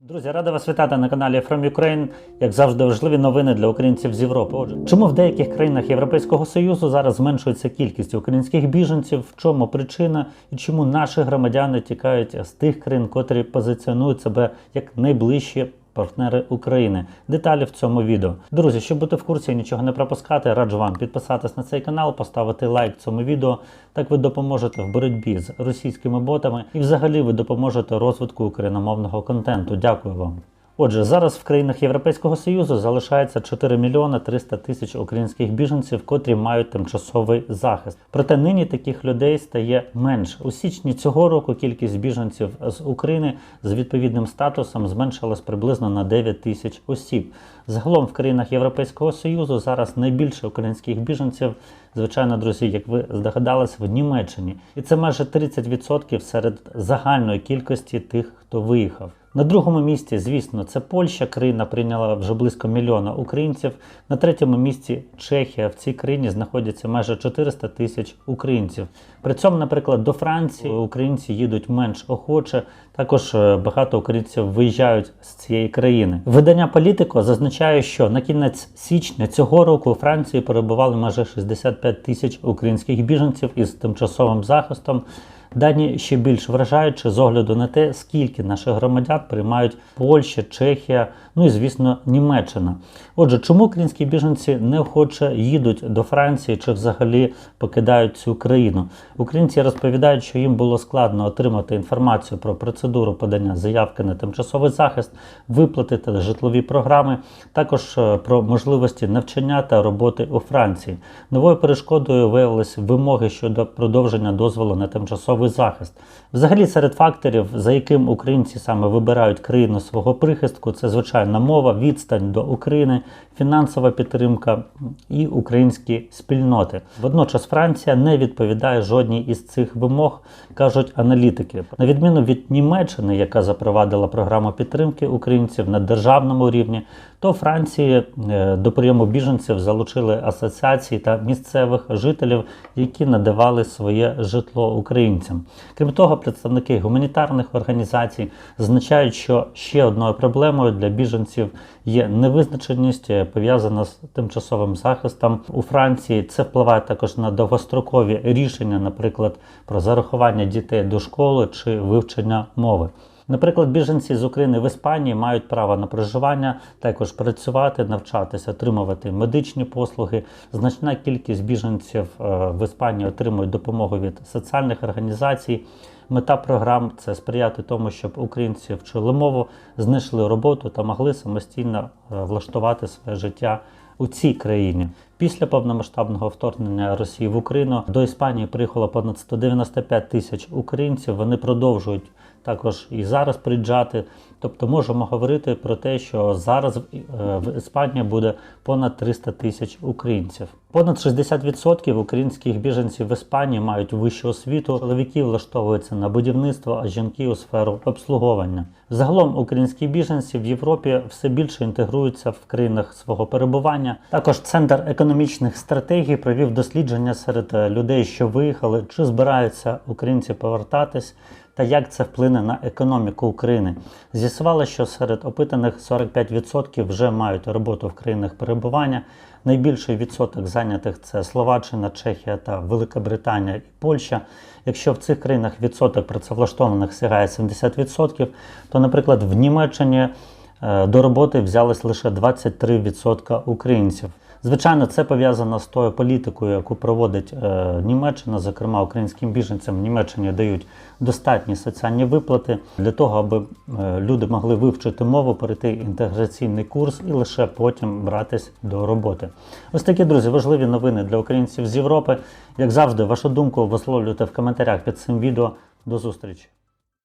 Друзі, рада вас вітати на каналі From Ukraine. Як завжди, важливі новини для українців з Європи. Отже, чому в деяких країнах Європейського Союзу зараз зменшується кількість українських біженців? В чому причина і чому наші громадяни тікають з тих країн, котрі позиціонують себе як найближчі партнери України? Деталі в цьому відео. Друзі, щоб бути в курсі і нічого не пропускати, раджу вам підписатись на цей канал, поставити лайк цьому відео. Так ви допоможете в боротьбі з російськими ботами і взагалі ви допоможете розвитку україномовного контенту. Дякую вам. Отже, зараз в країнах Європейського Союзу залишається 4 мільйони 300 тисяч українських біженців, котрі мають тимчасовий захист. Проте нині таких людей стає менше. У січні цього року кількість біженців з України з відповідним статусом зменшилась приблизно на 9 тисяч осіб. Загалом в країнах Європейського Союзу зараз найбільше українських біженців, звичайно, друзі, як ви здогадались, в Німеччині, і це майже 30% серед загальної кількості тих, хто виїхав. На другому місці, звісно, це Польща. Країна прийняла вже близько мільйона українців. На третьому місці Чехія. В цій країні знаходяться майже 400 тисяч українців. При цьому, наприклад, до Франції українці їдуть менш охоче. Також е, багато українців виїжджають з цієї країни. Видання Політико зазначає, що на кінець січня цього року у Франції перебували майже 65 тисяч українських біженців із тимчасовим захистом. Дані ще більш вражаючі з огляду на те, скільки наших громадян приймають Польща, Чехія, ну і звісно Німеччина. Отже, чому українські біженці неохоче їдуть до Франції чи взагалі покидають цю країну? Українці розповідають, що їм було складно отримати інформацію про процедуру подання заявки на тимчасовий захист, виплати та житлові програми, також е, про можливості навчання та роботи у Франції. Новою перешкодою виявилися вимоги щодо продовження дозволу на тимчасовий захист. Взагалі, серед факторів, за яким українці саме вибирають країну свого прихистку, це звичайна мова, відстань до України, фінансова підтримка і українські спільноти. Водночас Франція не відповідає жодній із цих вимог, кажуть аналітики. На відміну від Німеччини, яка запровадила програму підтримки українців на державному рівні, то Франції е, до прийому біженців залучили асоціації та місцевих жителів, які надавали своє житло українцям. Крім того, представники гуманітарних організацій зазначають, що ще одною проблемою для біженців є невизначеність, е, пов'язана з тимчасовим захистом у Франції. Це впливає також на довгострокові рішення, наприклад, про зарахування дітей до школи чи вивчення мови. Наприклад, біженці з України в Іспанії мають право на проживання, також працювати, навчатися, отримувати медичні послуги. Значна кількість біженців е, в Іспанії отримують допомогу від соціальних організацій. Мета програм це сприяти тому, щоб українці вчили мову, знайшли роботу та могли самостійно е, влаштувати своє життя у цій країні. Після повномасштабного вторгнення Росії в Україну до Іспанії приїхало понад 195 тисяч українців. Вони продовжують також і зараз приїжджати. Тобто можемо говорити про те, що зараз е, в Іспанії буде понад 300 тисяч українців. Понад 60% українських біженців в Іспанії мають вищу освіту. Чоловіки влаштовуються на будівництво, а жінки у сферу обслуговування. Загалом українські біженці в Європі все більше інтегруються в країнах свого перебування. Також центр економічних стратегій провів дослідження серед е, людей, що виїхали, чи збираються українці повертатись та як це вплине на економіку України. З'ясували, що серед опитаних 45% вже мають роботу в країнах перебування. Найбільший відсоток зайнятих це Словаччина, Чехія та Велика Британія і Польща. Якщо в цих країнах відсоток працевлаштованих сягає 70%, то, наприклад, в Німеччині е, до роботи взялись лише 23% українців. Звичайно, це пов'язано з тою політикою, яку проводить е, Німеччина, зокрема українським біженцям в Німеччині дають достатні соціальні виплати для того, аби е, люди могли вивчити мову, перейти інтеграційний курс і лише потім братись до роботи. Ось такі друзі, важливі новини для українців з Європи. Як завжди, вашу думку висловлюйте в коментарях під цим відео. До зустрічі!